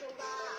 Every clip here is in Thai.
จะ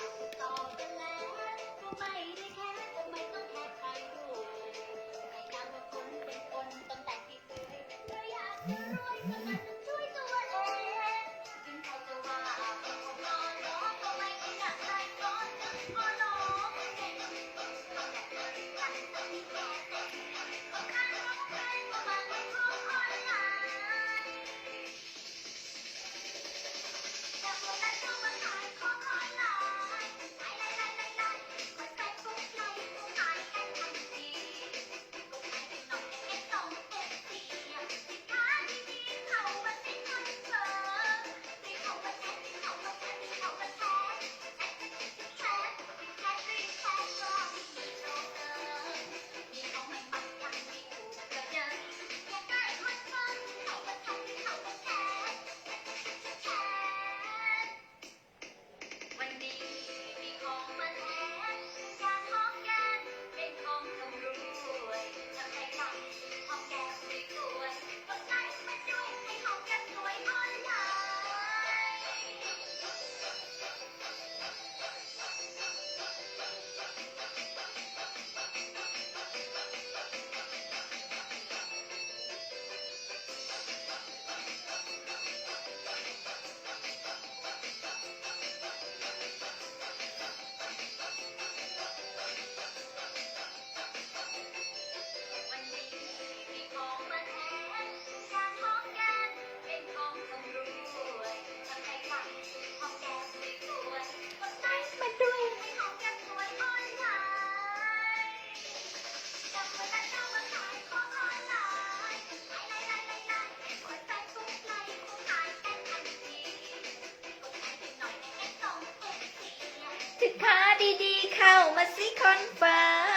สินค้าดีๆ เข้ามาสิคอนเฟิร์ม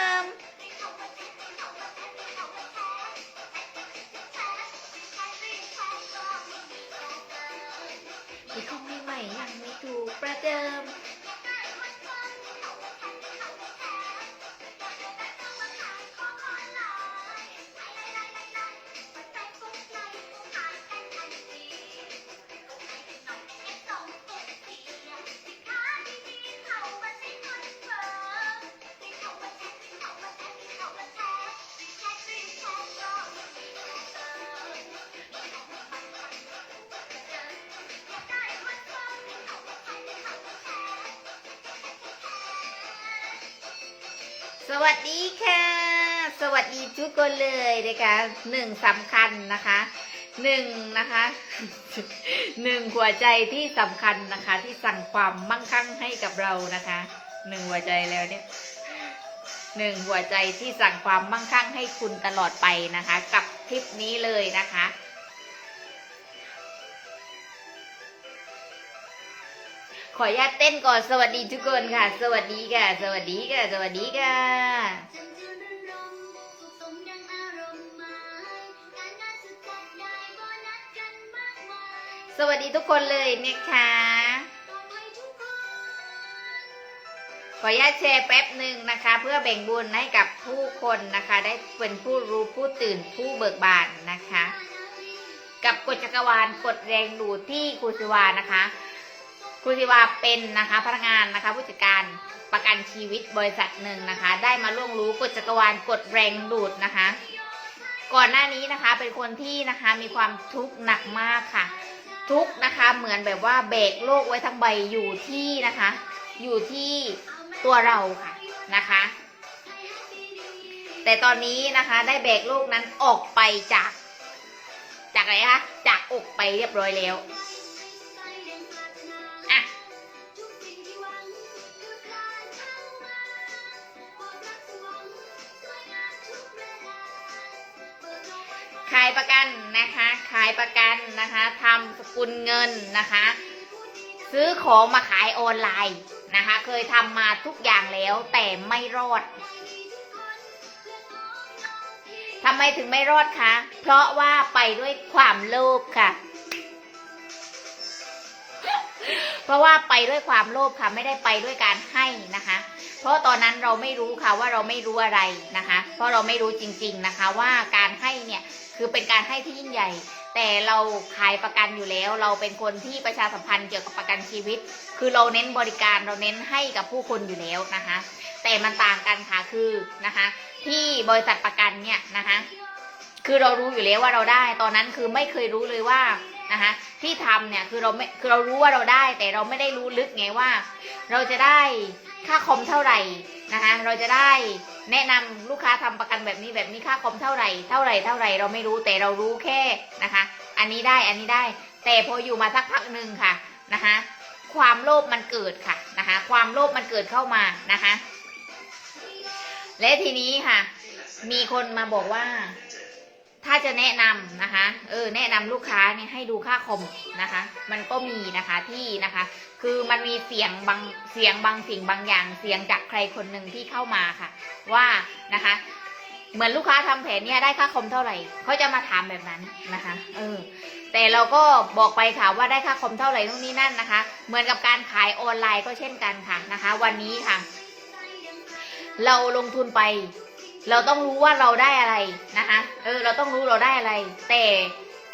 สวัสดีค่ะ สวัสดีทุกคนเลยนะคะหนึ่งสำคัญนะคะหนึ่งนะคะหนึ่งหัวใจที่สำคัญนะคะ ที่สั่งความมั่งคั่งให้กับเรานะคะหนึ่งหัวใจแล้วเนี่ยหนึ่งหัวใจที่สั่งความมั่งคั่งให้คุณตลอดไปนะคะ กับคลิปนี้เลยนะคะ ขออนุญาตเต้นก่อนสวัสดีทุกคนค่ะ สวัสดีค่ะ สวัสดีค่ะ สวัสดีค่ะสวัสดีทุกคนเลยนะคะปลอดภัยทุกคนขออนุญาตแชร์แป๊บหนึ่งนะคะ เพื่อแบ่งบุญให้กับผู้คนนะคะ ได้เป็นผู้รู้ผู้ตื่นผู้เบิกบานนะคะ กับกฎจักรวาลกฎแรงดูดที่ครูสิวานะคะ ครูสิวาเป็นนะคะพนักงานนะคะผู้จัดการประกันชีวิตบริษัทหนึ่งนะคะ ได้มาล่วงรู้กฎจักรวาลกฎแรงดูดนะคะ ก่อนหน้านี้นะคะเป็นคนที่นะคะมีความทุกข์หนักมากค่ะ ทุกนะคะเหมือนแบบว่าแบรกโลกไว้ทั้งใบอยู่ที่นะคะ อยู่ที่ตัวเราค่ะนะคะ แต่ตอนนี้นะคะได้แบรกโลกนั้นออกไปจาก จากอะไรคะจากอกไปเรียบร้อยแล้ว นะคะ ขายประกันนะคะทำสกุลเงินนะคะ ซื้อของมาขายออนไลน์นะคะ เคยทำมาทุกอย่างแล้วแต่ไม่รอดทำไมถึงไม่รอดคะ เพราะว่าไปด้วยความโลภค่ะ เพราะว่าไปด้วยความโลภค่ะ ไม่ได้ไปด้วยการให้นะคะ เพราะตอนนั้นเราไม่รู้ค่ะว่าเราไม่รู้อะไรนะคะ เพราะเราไม่รู้จริง ๆนะคะ ว่าการให้เนี่ย คือเป็นการให้ที่ยิ่งใหญ่ แต่เราขายประกันอยู่แล้ว เราเป็นคนที่ประชาสัมพันธ์เกี่ยวกับประกันชีวิต คือเราเน้นบริการเราเน้นให้กับผู้คนอยู่แล้วนะคะ แต่มันต่างกันค่ะคือนะคะ ที่บริษัทประกันเนี่ยนะคะคือเรารู้อยู่แล้วว่าเราได้ ตอนนั้นคือไม่เคยรู้เลยว่านะคะที่ทำเนี่ยคือเราไม่คือเรารู้ว่าเราได้ แต่เราไม่ได้รู้ลึกไงว่า เราจะได้ค่าคอมเท่าไหร่นะคะเราจะได้ แนะนำลูกค้าทำประกันแบบนี้แบบนี้ค่าคอมเท่าไหร่เท่าไหร่เท่าไหร่เราไม่รู้แต่เรารู้แค่นะคะ อันนี้ได้อันนี้ได้ แต่พออยู่มาสักพักหนึ่งค่ะนะคะ ความโลภมันเกิดค่ะนะคะ ความโลภมันเกิดเข้ามานะคะ และทีนี้ค่ะ มีคนมาบอกว่า ถ้าจะแนะนำนะคะ เออ แนะนำลูกค้าเนี่ยให้ดูค่าคอมนะคะ มันก็มีนะคะที่นะคะ คือมันมีเสียงบางเสียงบางสิ่งบางอย่าง เสียงจากใครคนหนึ่งที่เข้ามาค่ะ ว่านะคะ เหมือนลูกค้าทำแผนเนี่ยได้ค่าคอมเท่าไหร่เขาจะมาถามแบบนั้นนะคะ เออ แต่เราก็บอกไปค่ะว่าได้ค่าคอมเท่าไหร่นู่นนี่นั่นนะคะ เหมือนกับการขายออนไลน์ก็เช่นกันค่ะนะคะ วันนี้ค่ะ เราลงทุนไป เราต้องรู้ว่าเราได้อะไรนะคะ เออ เราต้องรู้เราได้อะไร แต่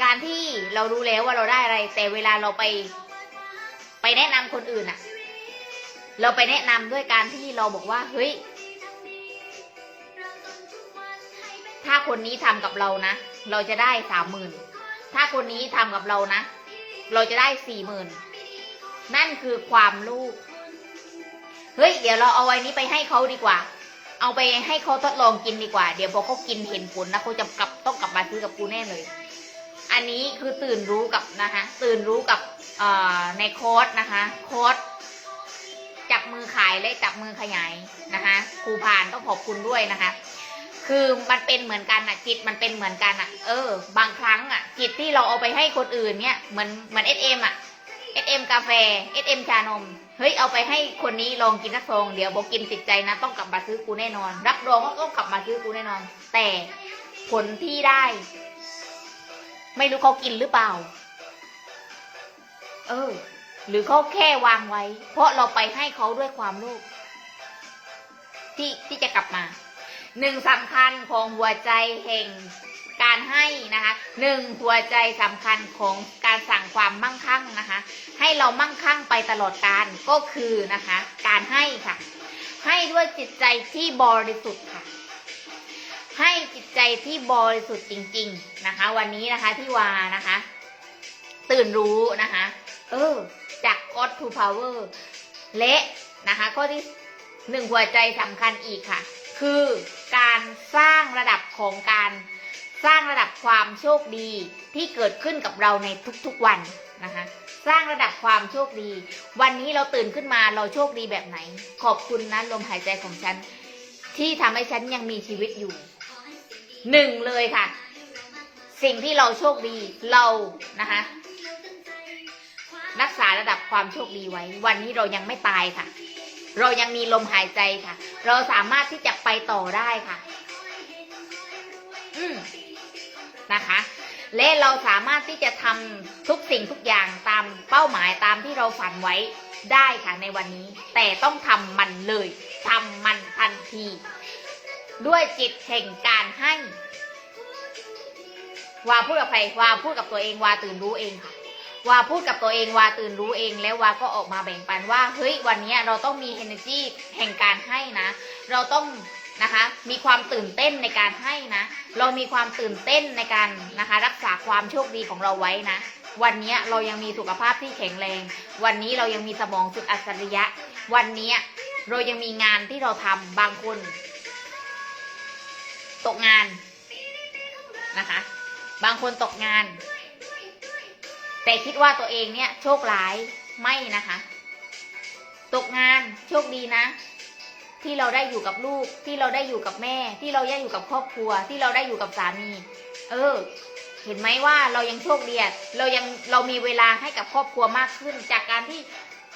การที่เรารู้แล้วว่าเราได้อะไร แต่เวลาเราไป ไปแนะนำคนอื่นอะเราไปแนะนำด้วยการที่เราบอกว่า เฮ้ย ถ้าคนนี้ทำกับเรานะ เราจะได้สามหมื่น ถ้าคนนี้ทำกับเรานะ เราจะได้สี่หมื่น นั่นคือความลูก เฮ้ย เดี๋ยวเราเอาไว้นี้ไปให้เขาดีกว่า เอาไปให้เขาทดลองกินดีกว่า เดี๋ยวพอเขากินเห็นผลนะเขาจะกลับต้องกลับมาซื้อกับกูแน่เลย อันนี้คือตื่นรู้กับนะคะตื่นรู้กับเอ่อในโค้ดนะคะ โค้ดจับมือขายและจับมือขยายนะคะครูพานต้องขอบคุณด้วยนะคะ คือมันเป็นเหมือนกันอะจิตมันเป็นเหมือนกันอะเออ บางครั้งอะจิตที่เราเอาไปให้คนอื่นเนี่ยเหมือนเหมือนเอสเอ็มอะ เอสเอ็มกาแฟเอสเอ็มชานม เฮ้ยเอาไปให้คนนี้ลองกินนักซองเดี๋ยวบอกกินติดใจนะ ต้องกลับมาซื้อกูแน่นอน รับรองว่าต้องกลับมาซื้อกูแน่นอน แต่ผลที่ได้ ไม่รู้เขากินหรือเปล่า เออ หรือเขาแค่วางไว้ เพราะเราไปให้เขาด้วยความโลภที่ที่จะกลับมาหนึ่งสำคัญของหัวใจแห่ง การให้นะคะหนึ่งหัวใจสำคัญของการสั่งความมั่งคั่งนะคะ ให้เรามั่งคั่งไปตลอดการก็คือนะคะ การให้ค่ะ ให้ด้วยจิตใจที่บริสุทธิ์ค่ะ ให้จิตใจที่บริสุทธิ์จริง ๆนะคะ วันนี้นะคะที่วานะคะ ตื่นรู้นะคะ เออ จาก God to Power และนะคะ ข้อที่หนึ่งหัวใจสำคัญอีกค่ะ คือการสร้างระดับของการ สร้างระดับความโชคดีที่เกิดขึ้นกับเราในทุกๆวันนะคะ สร้างระดับความโชคดี วันนี้เราตื่นขึ้นมาเราโชคดีแบบไหน ขอบคุณนะลมหายใจของฉัน ที่ทำให้ฉันยังมีชีวิตอยู่หนึ่งเลยค่ะ สิ่งที่เราโชคดีเรานะคะรักษาระดับความโชคดีไว้ วันนี้เรายังไม่ตายค่ะ เรายังมีลมหายใจค่ะ เราสามารถที่จะไปต่อได้ค่ะ อืม นะคะ และเราสามารถที่จะทำทุกสิ่งทุกอย่างตามเป้าหมายตามที่เราฝันไว้ได้ค่ะในวันนี้ แต่ต้องทำมันเลยทำมันทันที ด้วยจิตแห่งการให้วาพูดกับใครวาพูดกับตัวเองวาตื่นรู้เองค่ะวาพูดกับตัวเองวาตื่นรู้เองแล้ววาก็ออกมาแบ่งปันว่าเฮ้ยวันนี้เราต้องมี energy แห่งการให้นะ เราต้อง นะคะ มีความตื่นเต้นในการให้นะ เรามีความตื่นเต้นในการนะคะ รักษาความโชคดีของเราไว้นะ วันนี้เรายังมีสุขภาพที่แข็งแรง วันนี้เรายังมีสมองสุดอัจฉริยะ วันนี้เรายังมีงานที่เราทำบางคนตกงานนะคะ บางคนตกงาน แต่คิดว่าตัวเองเนี่ยโชคร้ายไม่นะคะ ตกงานโชคดีนะ ที่เราได้อยู่กับลูก ที่เราได้อยู่กับแม่ ที่เราได้อยู่กับครอบครัว ที่เราได้อยู่กับสามี เออ เห็นไหมว่าเรายังโชคดีอะเรายังเรามีเวลาให้กับครอบครัวมากขึ้น จากการที่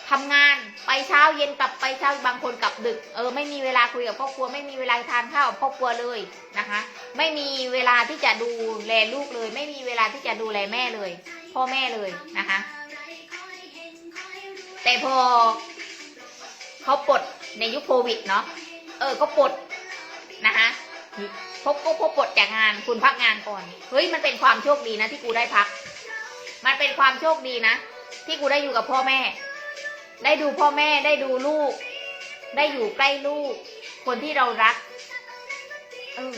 ทำงานไปเช้าเย็นกลับไปเช้าบางคนกลับดึก เออไม่มีเวลาคุยกับครอบครัว ไม่มีเวลาทานข้าวกับครอบครัวเลยนะคะ ไม่มีเวลาที่จะดูแลลูกเลย ไม่มีเวลาที่จะดูแลแม่เลย พ่อแม่เลยนะคะ แต่พอเขาปลด ในยุคโควิดเนาะเออก็ปลดนะคะพบก็พบปลดจากงานคุณพักงานก่อนเฮ้ยมันเป็นความโชคดีนะที่กูได้พัก มันเป็นความโชคดีนะ ที่กูได้อยู่กับพ่อแม่ ได้ดูพ่อแม่ได้ดูลูก ได้อยู่ใกล้ลูก คนที่เรารักเออ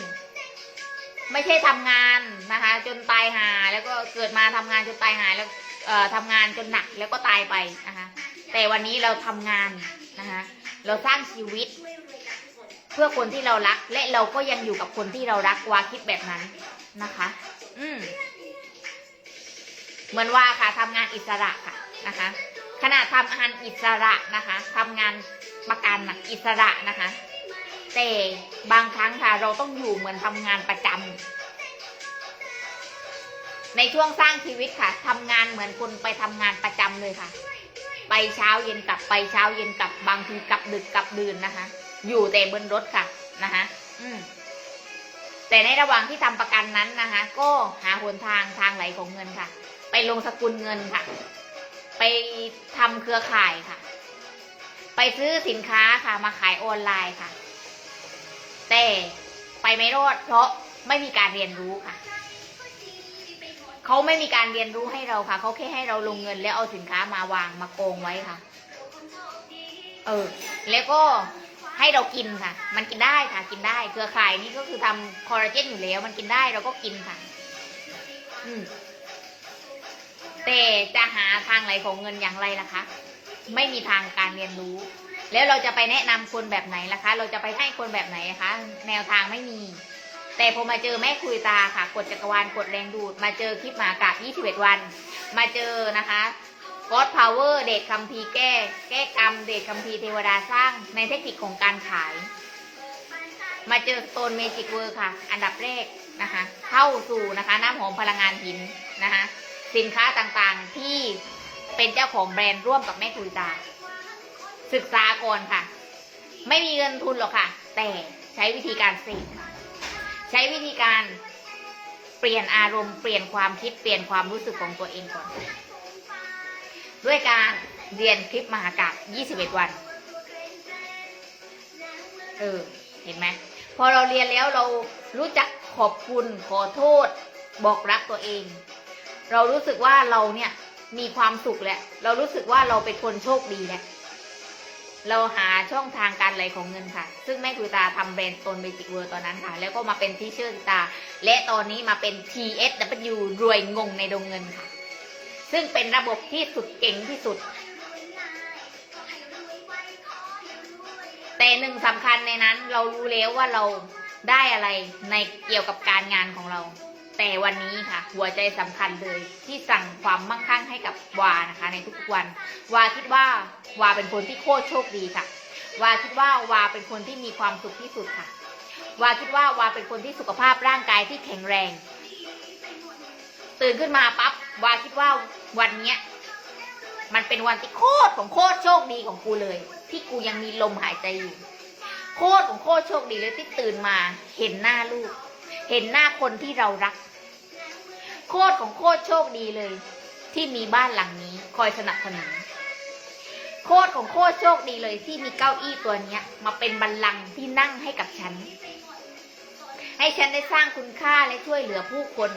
ไม่ใช่ทำงานนะคะ จนตายหา แล้วก็เกิดมาทำงานจนตายหาแล้วเอ่อทำงานจนหนักแล้วก็ตายไปนะคะ แต่วันนี้เราทำงานนะคะ เราสร้างชีวิต เพื่อคนที่เรารัก และเราก็ยังอยู่กับคนที่เรารักวาคิดแบบนั้นนะคะ อืมเหมือนว่าค่ะทำงานอิสระค่ะนะคะ ขณะทำงานอิสระนะคะทำงานประกันนะอิสระนะคะ แต่บางครั้งค่ะ เราต้องอยู่เหมือนทำงานประจำในช่วงสร้างชีวิตค่ะทำงานเหมือนคนไปทำงานประจำเลยค่ะ ไปเช้าเย็นกลับไปเช้าเย็นกลับบางทีกลับดึกกลับดื่นนะคะ อยู่แต่บนรถค่ะนะคะอืมแต่ในระหว่างที่ทำประกันนั้นนะคะ ก็หาหนทางทางไหลของเงินค่ะ ไปลงสกุลเงินค่ะ ไปทำเครือข่ายค่ะ ไปซื้อสินค้าค่ะ มาขายออนไลน์ค่ะ แต่ไปไม่รอดเพราะไม่มีการเรียนรู้ค่ะ เขาไม่มีการเรียนรู้ให้เราค่ะ เขาแค่ให้เราลงเงิน แล้วเอาสินค้ามาวางมาโกงไว้ค่ะ เออ แล้วก็ให้เรากินค่ะ มันกินได้ค่ะ กินได้ เครือข่ายนี่ก็คือทำคอลลาเจนอยู่แล้ว มันกินได้เราก็กินค่ะ อืม แต่จะหาทางไหลของเงินอย่างไรล่ะคะ ไม่มีทางการเรียนรู้ แล้วเราจะไปแนะนำคนแบบไหนล่ะคะ เราจะไปให้คนแบบไหนคะ แนวทางไม่มี แต่พอมาเจอแม่คุยตาค่ะ กดจักรวาลกดแรงดูด มาเจอคลิปหมากาบ21 วัน มาเจอนะคะก็อดพาวเวอร์เดทคัมภีแก้ แก้กรรม เดทคัมภีเทวดาสร้างในเทคนิคของการขาย มาเจอสโตนเมจิกเวอร์ค่ะ อันดับแรกนะคะ เข้าสู่นะคะน้ำหอมพลังงานหินนะคะ สินค้าต่างๆที่เป็นเจ้าของแบรนด์ร่วมกับแม่คุยตา ศึกษาก่อนค่ะ ไม่มีเงินทุนหรอกค่ะ แต่ใช้วิธีการเสกค่ะ ใช้วิธีการเปลี่ยนอารมณ์เปลี่ยนความคิดเปลี่ยนความรู้สึกของตัวเองก่อน ด้วยการเรียนคลิปมหากาบ21 วัน เออ เห็นไหม พอเราเรียนแล้วเรารู้จักขอบคุณขอโทษ บอกรักตัวเอง เรารู้สึกว่าเราเนี่ยมีความสุขแหล้วเรารู้สึกว่าเราเป็นคนโชคดีแหล้ว เราหาช่องทางการไหลของเงินค่ะ ซึ่งแม่คุยตาทำแบรนด์ตนเบจิกเวอร์ตอนนั้นค่ะ แล้วก็มาเป็นที่เชื่อตา และตอนนี้มาเป็น TSW รวยงงในดงเงินค่ะ ซึ่งเป็นระบบที่สุดเก่งที่สุด แต่หนึ่งสำคัญในนั้นเรารู้แล้วว่าเราได้อะไรในเกี่ยวกับการงานของเรา แต่วันนี้ค่ะ หัวใจสำคัญเลยที่สั่งความมั่งคั่งให้กับวานะคะ ในทุกวัน วาคิดว่าวาเป็นคนที่โคตรโชคดีค่ะ วาคิดว่าวาเป็นคนที่มีความสุขที่สุดค่ะ วาคิดว่าวาเป็นคนที่สุขภาพร่างกายที่แข็งแรง ตื่นขึ้นมาปั๊บวาคิดว่าวันเนี้ยมันเป็นวันที่โคตรของโคตรโชคดีของกูเลย ที่กูยังมีลมหายใจอยู่ โคตรของโคตรโชคดีเลยที่ตื่นมาเห็นหน้าลูก เห็นหน้าคนที่เรารัก โคตรของโคตรโชคดีเลย ที่มีบ้านหลังนี้คอยสนับสนุนโคตรของโคตรโชคดีเลยที่มีเก้าอี้ตัวเนี้ย มาเป็นบัลลังก์ที่นั่งให้กับฉัน ให้ฉันได้สร้างคุณค่าและช่วยเหลือผู้คน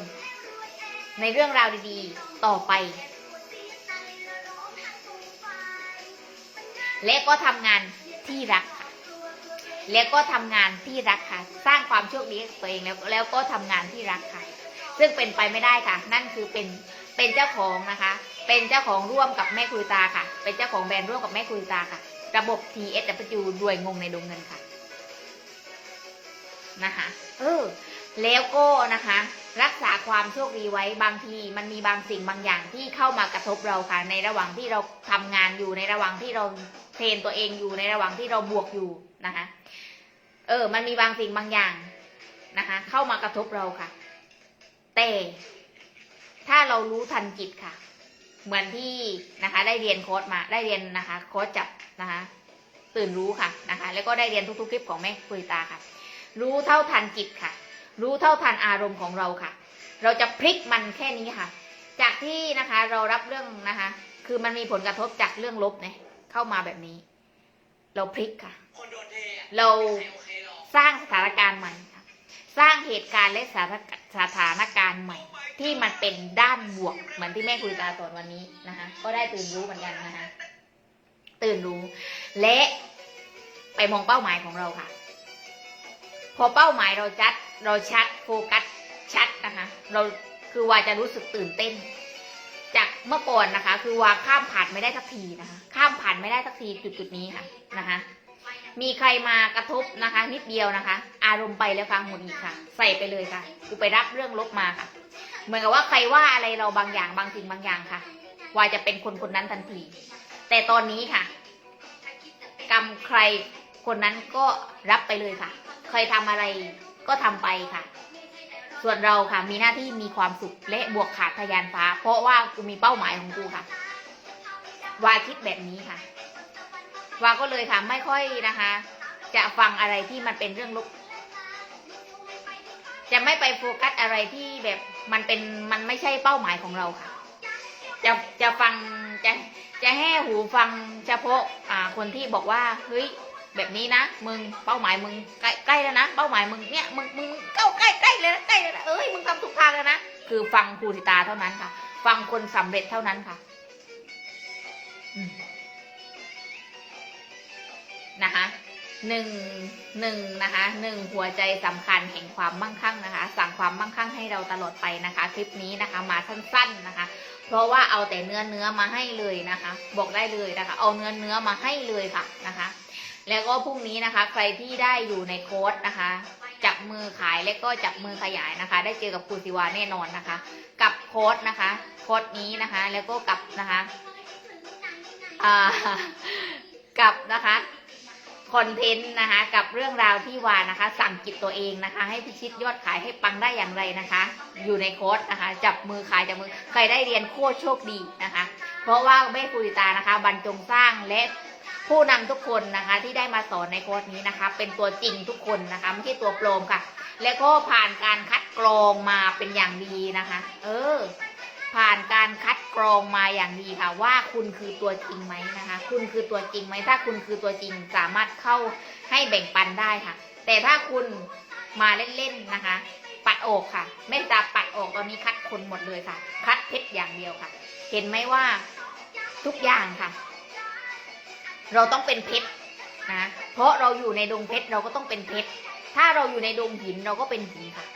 ในเรื่องราวดีๆ ต่อไป และก็ทำงานที่รัก แล้วก็ทำงานที่รักค่ะ สร้างความโชคดีตัวเองแล้วแล้วก็ทำงานที่รักค่ะ ซึ่งเป็นไปไม่ได้ค่ะ นั่นคือเป็นเป็นเจ้าของนะคะ เป็นเจ้าของร่วมกับแม่คุยตาค่ะ เป็นเจ้าของแบรนด์ร่วมกับแม่คุยตาค่ะ ระบบ TSW รวยงงในดวงเงินค่ะนะคะเออแล้วก็นะคะ รักษาความโชคดีไว้บางที มันมีบางสิ่งบางอย่างที่เข้ามากระทบเราค่ะ ในระหว่างที่เราทำงานอยู่ในระหว่างที่เราเทรนตัวเองอยู่ในระหว่างที่เราบวกอยู่นะคะ เออ มันมีบางสิ่งบางอย่างนะคะ เข้ามากระทบเราค่ะ แต่ถ้าเรารู้ทันจิตค่ะ เหมือนที่นะคะ ได้เรียนโค้ดมาได้เรียนนะคะ โค้ดจับนะคะ ตื่นรู้ค่ะนะคะ แล้วก็ได้เรียนทุกๆคลิปของแม่คุยตาค่ะ รู้เท่าทันจิตค่ะ รู้เท่าทันอารมณ์ของเราค่ะ เราจะพลิกมันแค่นี้ค่ะ จากที่นะคะเรารับเรื่องนะคะ คือมันมีผลกระทบจากเรื่องลบเนี่ยเข้ามาแบบนี้ เราพลิกค่ะ เราสร้างสถานการณ์ใหม่ค่ะ สร้างเหตุการณ์และสถานสถานการณ์ใหม่ ที่มันเป็นด้านบวก เหมือนที่แม่คุยตาสอนวันนี้นะคะ ก็ได้ตื่นรู้เหมือนกันนะคะ ตื่นรู้ และไปมองเป้าหมายของเราค่ะ พอเป้าหมายเราชัด เราชัดโฟกัสชัดนะคะ เราคือว่าจะรู้สึกตื่นเต้น จากเมื่อก่อนนะคะ คือว่าข้ามผ่านไม่ได้สักทีนะคะ ข้ามผ่านไม่ได้สักทีจุดจุดนี้ค่ะนะคะ มีใครมากระทบนะคะ นิดเดียวนะคะ อารมณ์ไปแล้วค่ะหมดอีกค่ะ ใส่ไปเลยค่ะกูไปรับเรื่องลบมาค่ะ เหมือนกับว่าใครว่าอะไรเราบางอย่างบางสิ่งบางอย่างค่ะ ว่าจะเป็นคนคนนั้นทันที แต่ตอนนี้ค่ะกรรมใครคนนั้นก็รับไปเลยค่ะ ใครทำอะไร ก็ทำไปค่ะ ส่วนเราค่ะมีหน้าที่มีความสุขและบวกขาดทะยานฟ้า เพราะว่ากูมีเป้าหมายของกูค่ะ วาคิดแบบนี้ค่ะ วาก็เลยค่ะไม่ค่อยนะคะ จะฟังอะไรที่มันเป็นเรื่องลบจะไม่ไปโฟกัสอะไรที่แบบมันเป็นมันไม่ใช่เป้าหมายของเราค่ะ จะจะฟังจะจะแห่หูฟังเฉพาะอ่าคนที่บอกว่าเฮ้ย แบบนี้นะมึงเป้าหมายมึงใกล้ใกล้แล้วนะเป้าหมายมึงเนี่ยมึงมึงเก้าใกล้ใกล้เลยนะใกล้เลยนะเอ้ยมึงทำถูกทางแล้วนะคือฟังครูสิตาเท่านั้นค่ะ ฟังคนสำเร็จเท่านั้นค่ะนะคะหนึ่งหนึ่งนะคะหนึ่งหัวใจสำคัญแห่งความมั่งคั่งนะคะ สั่งความมั่งคั่งให้เราตลอดไปนะคะ คลิปนี้นะคะ มาสั้นๆนะคะ เพราะว่าเอาแต่เนื้อเนื้อมาให้เลยนะคะ บอกได้เลยนะคะ เอาเนื้อเนื้อมาให้เลยค่ะนะคะ แล้วก็พรุ่งนี้นะคะ ใครที่ได้อยู่ในโค้ดนะคะ จับมือขายและก็จับมือขยายนะคะ ได้เจอกับครูสิวาแน่นอนนะคะ กับโค้ดนะคะ โค้ดนี้นะคะ แล้วก็กับนะคะกับนะคะคอนเทนต์นะคะ กับเรื่องราวที่วานะคะ สั่งจิตตัวเองนะคะ ให้พิชิตยอดขายให้ปังได้อย่างไรนะคะ อยู่ในโค้ดนะคะ จับมือขายจับมือใครได้เรียนโคตรโชคดีนะคะ เพราะว่าแม่ปุริตานะคะ บรรจงสร้างและ ผู้นำทุกคนนะคะที่ได้มาสอนในโค้ดนี้นะคะ เป็นตัวจริงทุกคนนะคะไม่ใช่ตัวปลอมค่ะ แล้วก็ผ่านการคัดกรองมาเป็นอย่างดีนะคะ เออ ผ่านการคัดกรองมาอย่างดีค่ะ ว่าคุณคือตัวจริงไหมนะคะ คุณคือตัวจริงไหมถ้าคุณคือตัวจริงสามารถเข้าให้แบ่งปันได้ค่ะ แต่ถ้าคุณมาเล่นๆนะคะ ปัดออกค่ะแม่ตาปัดออกตอนนี้คัดคนหมดเลยค่ะ คัดเพชรอย่างเดียวค่ะ เห็นไหมว่าทุกอย่างค่ะ เราต้องเป็นเพชรนะเพราะเราอยู่ในดงเพชรเราก็ต้องเป็นเพชรถ้าเราอยู่ในดงหินเราก็เป็นหินค่ะ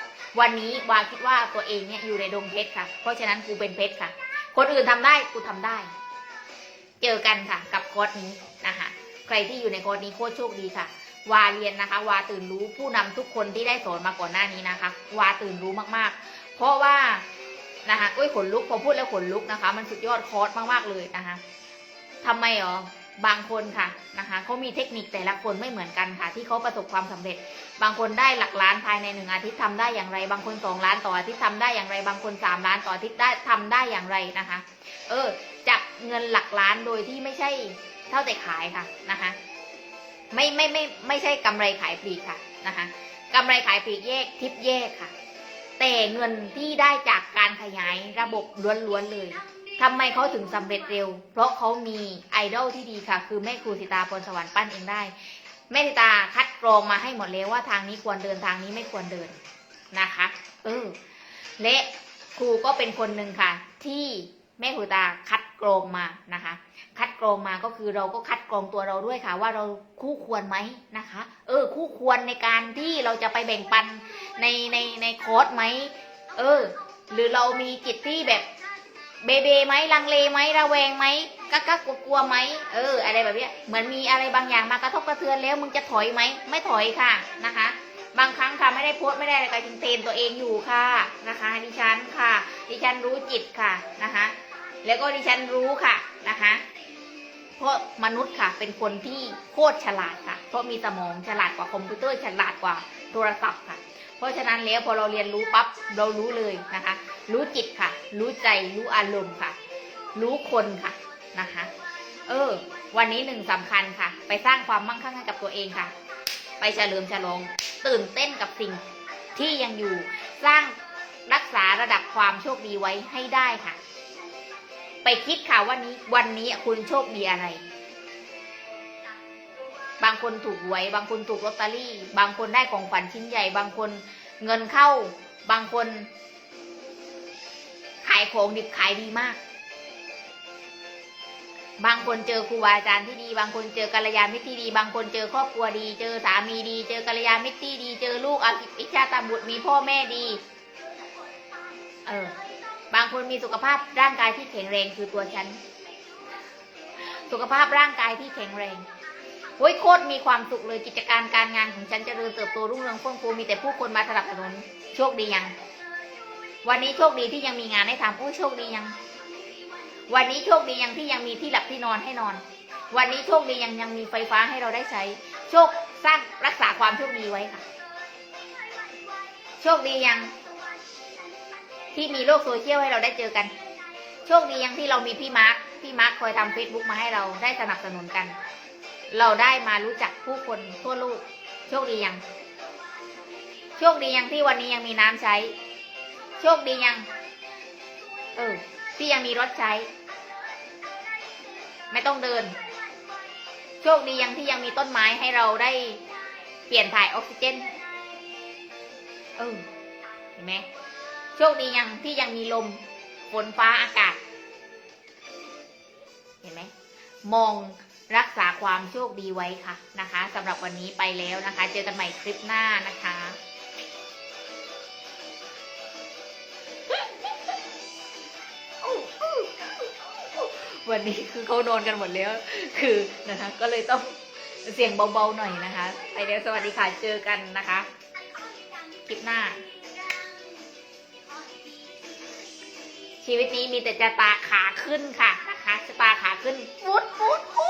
วันนี้วาคิดว่าตัวเองเนี่ยอยู่ในดงเพชรค่ะ เพราะฉะนั้นกูเป็นเพชรค่ะ คนอื่นทำได้กูทำได้ เจอกันค่ะ กับคอร์สนี้นะคะใครที่อยู่ในคอร์สนี้โคตรโชคดีค่ะ วาเรียนนะคะ วาตื่นรู้ผู้นำทุกคนที่ได้สอนมาก่อนหน้านี้นะคะ วาตื่นรู้มากๆ เพราะว่านะคะอุ้ยขนลุกพอพูดแล้วขนลุกนะคะ มันสุดยอดคอร์สมากๆเลยนะคะทำไมหรอ บางคนค่ะนะคะเขามีเทคนิคแต่ละคนไม่เหมือนกันค่ะ ที่เขาประสบความสำเร็จ บางคนได้หลักล้านภายในหนึ่งอาทิตย์ทำได้อย่างไร บางคนสองล้านต่ออาทิตย์ทำได้อย่างไร บางคนสามล้านต่ออาทิตย์ได้ทำได้อย่างไรนะคะ เออจับเงินหลักล้านโดยที่ไม่ใช่เท่าแต่ขายค่ะนะคะไม่ไม่ไม่ไม่ใช่กำไรขายปลีกค่ะนะคะกำไรขายปลีกแยกทิปแยกค่ะ แต่เงินที่ได้จากการขยายระบบล้วนๆเลย ทำไมเขาถึงสำเร็จเร็ว เพราะเขามีไอดอลที่ดีค่ะ คือแม่ครูสิตาพรสวรรค์ปั้นเองได้ แม่สิตาคัดกรองมาให้หมดแล้วว่าทางนี้ควรเดินทางนี้ไม่ควรเดินนะคะ เออ และครูก็เป็นคนหนึ่งค่ะ ที่แม่ครูตาคัดกรองมานะคะ คัดกรองมาก็คือเราก็คัดกรองตัวเราด้วยค่ะ ว่าเราคู่ควรไหมนะคะ เออ คู่ควรในการที่เราจะไปแบ่งปันในในในคอร์สไหมเออ หรือเรามีจิตที่แบบ เบเบไหมลังเลไหมระแวงไหมกักกักกลัวไหมเออ อะไรแบบเนี้ยเหมือนมีอะไรบางอย่างมากระทบกระเทือนแล้วมึงจะถอยไหมไม่ถอยค่ะนะคะ บางครั้งค่ะไม่ได้โพสไม่ได้อะไรก็ยังเทนตัวเองอยู่ค่ะนะคะ ดิฉันค่ะ ดิฉันรู้จิตค่ะนะคะ แล้วก็ดิฉันรู้ค่ะนะคะเพราะมนุษย์ค่ะ เป็นคนที่โคตรฉลาดค่ะ เพราะมีสมองฉลาดกว่าคอมพิวเตอร์ฉลาดกว่าโทรศัพท์ค่ะ เพราะฉะนั้นแล้วพอเราเรียนรู้ปั๊บเรารู้เลยนะคะ รู้จิตค่ะ รู้ใจรู้อารมณ์ค่ะ รู้คนค่ะนะคะ เออ วันนี้หนึ่งสำคัญค่ะ ไปสร้างความมั่งคั่งให้กับตัวเองค่ะ ไปเฉลิมฉลอง ตื่นเต้นกับสิ่งที่ยังอยู่สร้างรักษาระดับความโชคดีไว้ให้ได้ค่ะ ไปคิดค่ะวันนี้วันนี้คุณโชคดีอะไร บางคนถูกหวย บางคนถูกลอตเตอรี่ บางคนได้ของขวัญชิ้นใหญ่ บางคนเงินเข้า บางคน ขายของดิบขายดีมาก บางคนเจอครูบาอาจารย์ที่ดี บางคนเจอกัลยาณมิตรที่ดี บางคนเจอครอบครัวดี เจอสามีดี เจอกัลยาณมิตรที่ดี เจอลูกอาภิอิจฉาตาบุตรมีพ่อแม่ดี เออ บางคนมีสุขภาพร่างกายที่แข็งแรงคือตัวฉัน สุขภาพร่างกายที่แข็งแรง โอ้ยโคตรมีความสุขเลยกิจการการงานของฉันเจริญเติบโตรุ่งเรืองเฟื่องฟูมีแต่ผู้คนมาสนับสนุนโชคดียัง วันนี้โชคดีที่ยังมีงานให้ทำโอ้ยโชคดียัง วันนี้โชคดียังที่ยังมีที่หลับที่นอนให้นอน วันนี้โชคดียังยังมีไฟฟ้าให้เราได้ใช้ โชคสร้างรักษาความโชคดีไว้ค่ะ โชคดียัง ที่มีโลกโซเชียลให้เราได้เจอกัน โชคดียังที่เรามีพี่มาร์คพี่มาร์คคอยทำเฟซบุ๊กมาให้เราได้สนับสนุนกัน เราได้มารู้จักผู้คนทั่วโลกโชคดียัง โชคดียังที่วันนี้ยังมีน้ำใช้ โชคดียัง เออ ที่ยังมีรถใช้ ไม่ต้องเดิน โชคดียังที่ยังมีต้นไม้ให้เราได้เปลี่ยนถ่ายออกซิเจน เออ เห็นไหมโชคดียังที่ยังมีลมฝนฟ้าอากาศ เห็นไหมมอง รักษาความโชคดีไว้ค่ะนะคะสำหรับวันนี้ไปแล้วนะคะ เจอกันใหม่คลิปหน้านะคะวันนี้คือเขานอนกันหมดแล้ว คือนะคะ ก็เลยต้องเสียงเบาๆหน่อยนะคะไปแล้วสวัสดีค่ะ เจอกันนะคะ คลิปหน้า ชีวิตนี้มีแต่จะตาขาขึ้นค่ะนะคะจะตาขาขึ้นฟุดฟุดฟุด